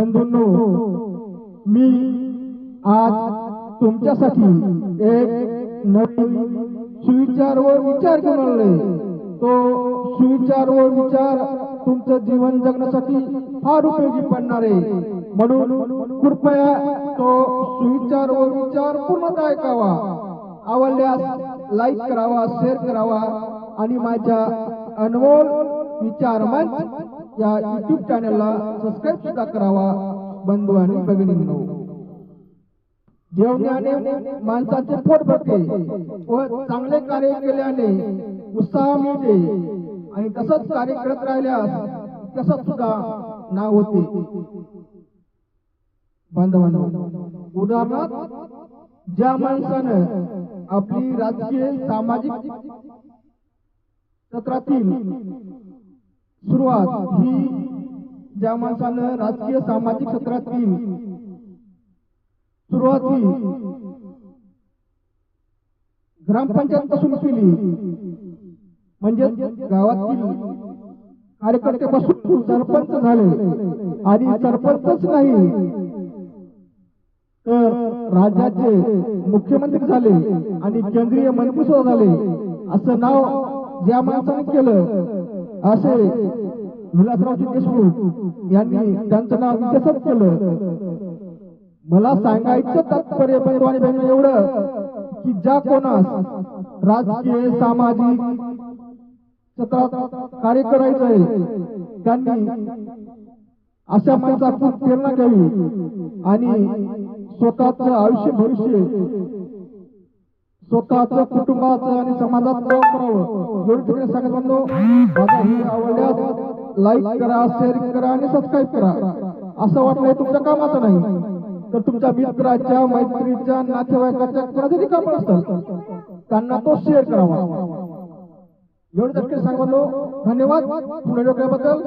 बंधूंनो मी आज तुमच्यासाठी एक नवीन सुविचार व विचार घेऊन आलोय तो सुविचार व विचार तुमचं जीवन जगण्यासाठी फार उपयोगी पडणार आहे. म्हणून कृपया तो सुविचार व विचार पूर्णतः ऐकावा. आवडल्यास लाईक करावा शेअर करावा आणि माझ्या अनमोल विचार मंच या युट्यूब चॅनलला सबस्क्राईब सुद्धा करावा बंधू आणि भगिनींनो. जेवणाने माणसाचे पोट भरते व चांगले कार्य केल्याने उत्साह मिळते आणि तसंच कार्य करत राहिल्यास तसंच सुद्धा नाव होते. बांधवांनो उदाहरणार्थ ज्या माणसानं आपली राजकीय सामाजिक क्षेत्रातील सुरुवात ही ज्या माणसानं राजकीय सामाजिक क्षेत्रातील सुरुवात ही ग्रामपंचायत पासून केली. म्हणजे गावातील कार्यकर्त्यापासून सरपंच झाले. आणि सरपंचच नाही तर राज्याचे मुख्यमंत्री झाले आणि केंद्रीय मंत्री सुद्धा झाले. असं नाव ज्या माणसाने केलं असे विलासरावजी देशमुख यांनी त्यांचं नाव विकसित केलं. मला सांगायचं तात्पर्य बंधू आणि बहिणी एवढं की ज्या कोणास राजकीय सामाजिक क्षेत्रात कार्य करायचंय त्यांनी अशा खूप प्रेरणा घ्यावी आणि स्वतःच आयुष्य भविष्य स्वतःच कुटुंबाचं आणि समाजात करावं. एवढं सांगत म्हणतो माझा व्हिडिओ आवडल्यास लाईक करा शेअर करा आणि सबस्क्राईब करा. असं वाटलं हे तुमच्या कामाचं नाही. तर तुमच्या मित्राच्या मैत्रीच्या नातेवाईकाच्या कोणातरी काम असतात त्यांना तो शेअर करावा. एवढं सांगतो धन्यवाद. पुन्हा डोक्याबद्दल